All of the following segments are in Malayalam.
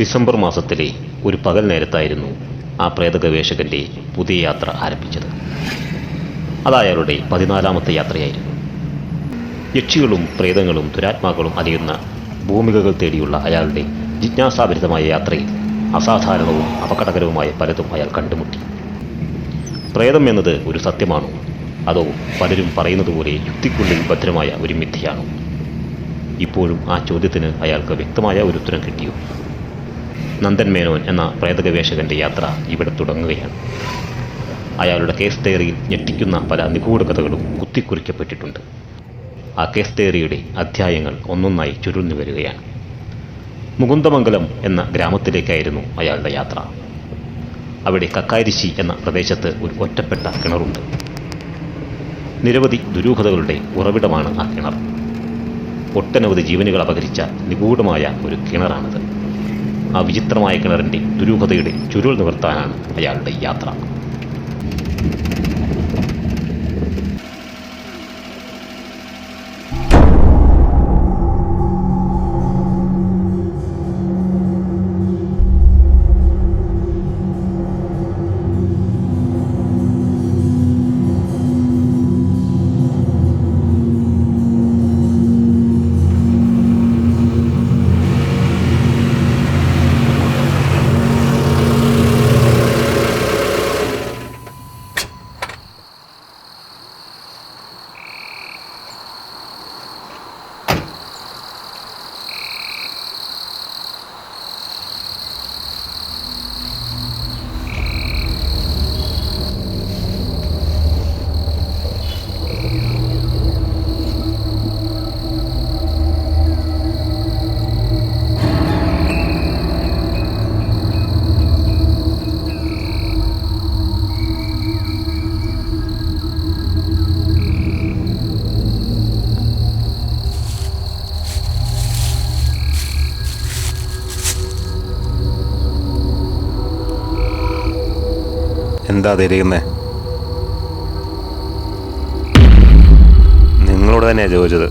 ഡിസംബർ മാസത്തിലെ ഒരു പകൽ നേരത്തായിരുന്നു ആ പ്രേത ഗവേഷകന്റെ പുതിയ യാത്ര ആരംഭിച്ചത്. അത് പതിനാലാമത്തെ യാത്രയായിരുന്നു. യക്ഷികളും പ്രേതങ്ങളും ദുരാത്മാക്കളും അറിയുന്ന ഭൂമികകൾ തേടിയുള്ള അയാളുടെ ജിജ്ഞാസാഭരിതമായ യാത്രയിൽ അസാധാരണവും അപകടകരവുമായ പലതും അയാൾ കണ്ടുമുട്ടി. പ്രേതം എന്നത് ഒരു സത്യമാണോ? അതോ പലരും പറയുന്നത് പോലെ യുക്തിക്കുള്ളിൽ ഭദ്രമായ ഒരു മിഥ്യയാണോ? ഇപ്പോഴും ആ ചോദ്യത്തിന് അയാൾക്ക് വ്യക്തമായ ഒരു ഉത്തരം കിട്ടിയോ? നന്ദൻ മേനോൻ എന്ന പ്രേതഗവേഷകന്റെ യാത്ര ഇവിടെ തുടങ്ങുകയാണ്. അയാളുടെ കേസ് തേറിയിൽ ഞെട്ടിക്കുന്ന പല നിഗൂഢ കഥകളും കുത്തിക്കുറിക്കപ്പെട്ടിട്ടുണ്ട്. ആ കേസ് തേറിയുടെ അധ്യായങ്ങൾ ഒന്നൊന്നായി ചുരുന്നു വരികയാണ്. മുകുന്ദമംഗലം എന്ന ഗ്രാമത്തിലേക്കായിരുന്നു അയാളുടെ യാത്ര. അവിടെ കക്കാരിശി എന്ന പ്രദേശത്ത് ഒരു ഒറ്റപ്പെട്ട കിണറുണ്ട്. നിരവധി ദുരൂഹതകളുടെ ഉറവിടമാണ് ആ കിണർ. ഒട്ടനവധി ജീവനുകൾ അപകരിച്ച നിഗൂഢമായ ഒരു കിണറാണിത്. ആ വിചിത്രമായ കിണറിന്റെ ദുരൂഹതയുടെ ചുരുൾ നിവർത്താനാണ് അയാളുടെ യാത്ര. എന്താ തിരിയുന്നേ നിങ്ങളോട് തന്നെയാണ് ചോദിച്ചത്.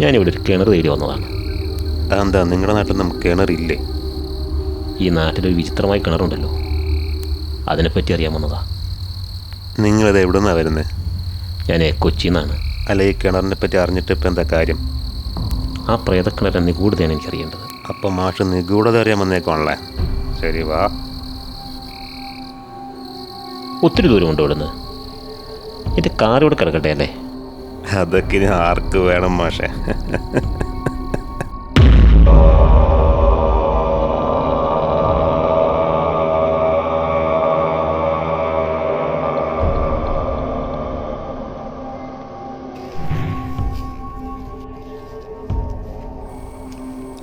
ഞാനിവിടെ ഒരു കിണർ തേടി വന്നതാണ്. അതെന്താ? നിങ്ങളുടെ നാട്ടിൽ നമുക്ക് കിണറില്ലേ ഈ നാട്ടിലൊരു വിചിത്രമായ കിണറുണ്ടല്ലോ. അതിനെപ്പറ്റി അറിയാൻ വന്നതാ നിങ്ങളിത് എവിടെ നിന്നാണ് വരുന്നത് ഞാൻ കൊച്ചിയിൽ നിന്നാണ് അല്ല ഈ കിണറിനെ പറ്റി അറിഞ്ഞിട്ട് ഇപ്പം എന്താ കാര്യം? ആ പ്രേതക്കിണർ നിഗൂഢതയാണ് എനിക്കറിയേണ്ടത്. അപ്പം മാഷ് നിഗൂഢത അറിയാൻ വന്നേക്കാണല്ലേ ശരി വാ. ഒത്തിരി ദൂരമുണ്ട് ഇവിടുന്ന്. എന്റെ കാർ ഇവിടെ കിടക്കട്ടെ അല്ലേ? അതൊക്കെ ഇനി ആർക്ക് വേണം മാഷെ?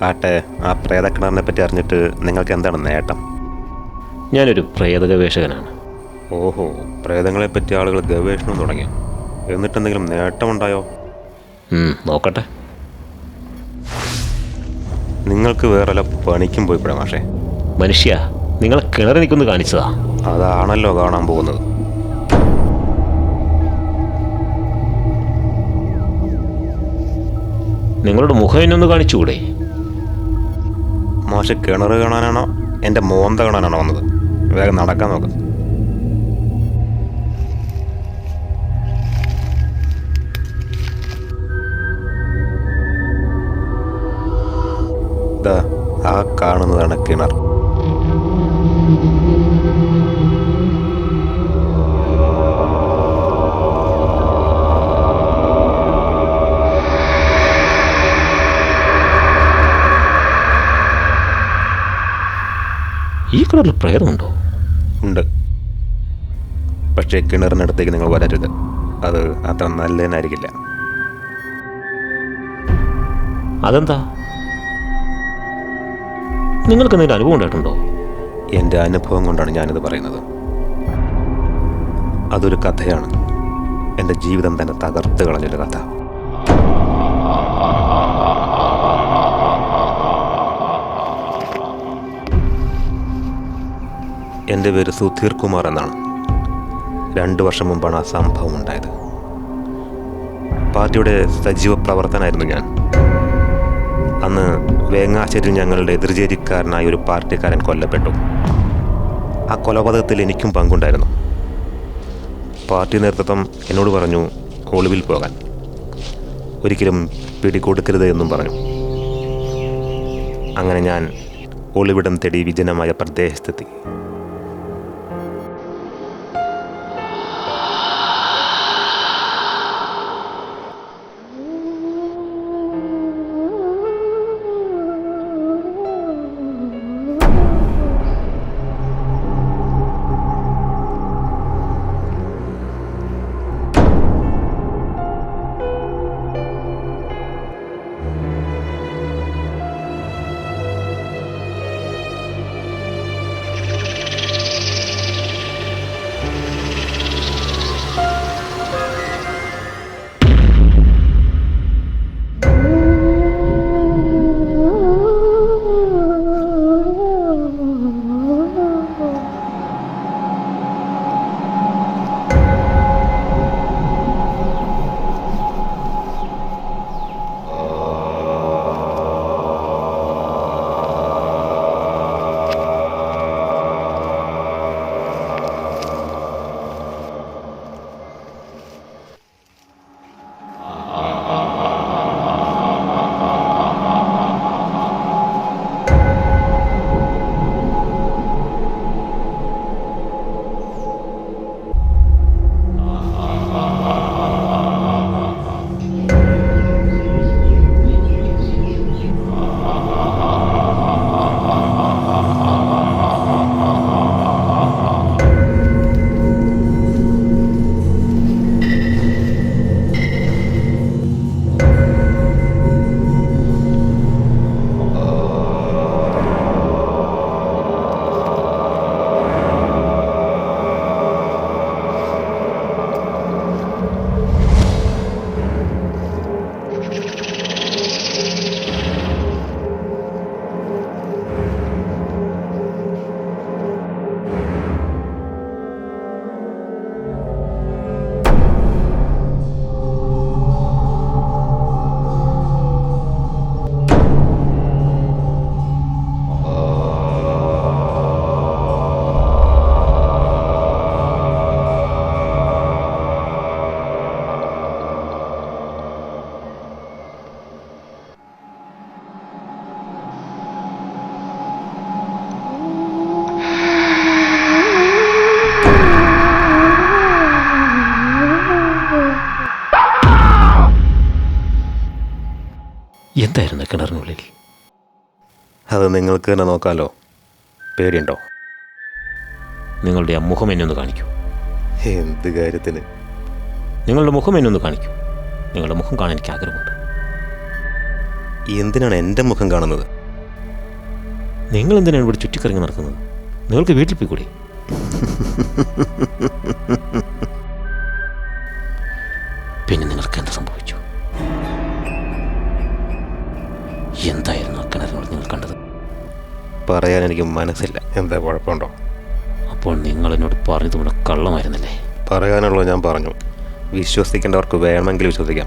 ആട്ടെ ആ പ്രേതക്കിണറിനെ പറ്റി അറിഞ്ഞിട്ട് നിങ്ങൾക്ക് എന്താണ് നേട്ടം? ഞാനൊരു പ്രേത ഗവേഷകനാണ് ഓഹോ പ്രേതങ്ങളെ പറ്റി ആളുകൾ ഗവേഷണം തുടങ്ങി. എന്നിട്ടെന്തെങ്കിലും നേട്ടമുണ്ടായോ? നോക്കട്ടെ. നിങ്ങൾക്ക് വേറെ വല്ല പണിക്കും പോയിപ്പോഴേ മാഷേ? മനുഷ്യ നിങ്ങൾ കിണർ എനിക്കൊന്ന് കാണിച്ചതാ. അതാണല്ലോ കാണാൻ പോകുന്നത്. നിങ്ങളുടെ മുഖം എന്നെ ഒന്ന് കാണിച്ചുകൂടെ? മാഷ് കിണർ കാണാനാണോ? എന്റെ മോന്ത കാണാനാണോ വന്നത്? വേഗം നടക്കാൻ നോക്ക്. കാണുന്നതാണ് കിണർ. ഈ കിണറിൽ പ്രേതമുണ്ടോ ഉണ്ട്. പക്ഷേ കിണറിനടുത്തേക്ക് നിങ്ങൾ വരരുത്. അത് അത്ര നല്ലതിനായിരിക്കില്ല. അതെന്താ? നിങ്ങൾക്ക് എന്തെങ്കിലും അനുഭവം ഉണ്ടായിട്ടുണ്ടോ? എന്റെ അനുഭവം കൊണ്ടാണ് ഞാനിത് പറയുന്നത്. അതൊരു കഥയാണ്. എന്റെ ജീവിതം തന്നെ തകർത്ത് കളഞ്ഞൊരു കഥ. എന്റെ പേര് സുധീർ കുമാർ എന്നാണ്. രണ്ട് വർഷം മുമ്പാണ് ആ സംഭവം ഉണ്ടായത്. പാർട്ടിയുടെ സജീവ പ്രവർത്തനമായിരുന്നു ഞാൻ. അന്ന് വേങ്ങാശ്ശേരിയിൽ ഞങ്ങളുടെ എതിർചേരിക്കാരനായ ഒരു പാർട്ടിക്കാരൻ കൊല്ലപ്പെട്ടു. ആ കൊലപാതകത്തിൽ എനിക്കും പങ്കുണ്ടായിരുന്നു. പാർട്ടി നേതൃത്വം എന്നോട് പറഞ്ഞു ഒളിവിൽ പോകാൻ. ഒരിക്കലും പിടികൊടുക്കരുത് എന്നും പറഞ്ഞു. അങ്ങനെ ഞാൻ ഒളിവിടം തേടി വിജനമായ പ്രദേശത്തെത്തി. എന്തായിരുന്നു കിണറിനുള്ളിൽ? അത് നിങ്ങൾക്ക് തന്നെ നോക്കാമല്ലോ പേടിയുണ്ടോ? നിങ്ങളുടെ ആ മുഖം എന്നെ ഒന്ന് കാണിക്കൂ. എന്ത് കാര്യത്തിന്? നിങ്ങളുടെ മുഖം എന്നെ ഒന്ന് കാണിക്കൂ. നിങ്ങളുടെ മുഖം കാണാൻ എനിക്ക് ആഗ്രഹമുണ്ട്. എന്തിനാണ് എന്റെ മുഖം കാണുന്നത്? നിങ്ങൾ എന്തിനാണ് ഇവിടെ ചുറ്റിക്കറങ്ങി നടക്കുന്നത്? നിങ്ങൾക്ക് വീട്ടിൽ പോയി പിന്നെ പറയാൻ എനിക്ക് മനസ്സില്ല. എന്താ കുഴപ്പമുണ്ടോ? അപ്പോൾ നിങ്ങൾ എന്നോട് പറഞ്ഞത് ഇവിടെ കള്ളമായിരുന്നില്ലേ? പറയാനുള്ളത് ഞാൻ പറഞ്ഞു. വിശ്വസിക്കേണ്ടവർക്ക് വേണമെങ്കിൽ വിശ്വസിക്കാം.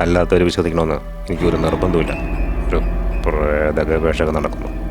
അല്ലാത്തവർ വിശ്വസിക്കണമെന്ന് എനിക്കൊരു നിർബന്ധമില്ല ഒരു പ്രേത നടക്കുന്നു.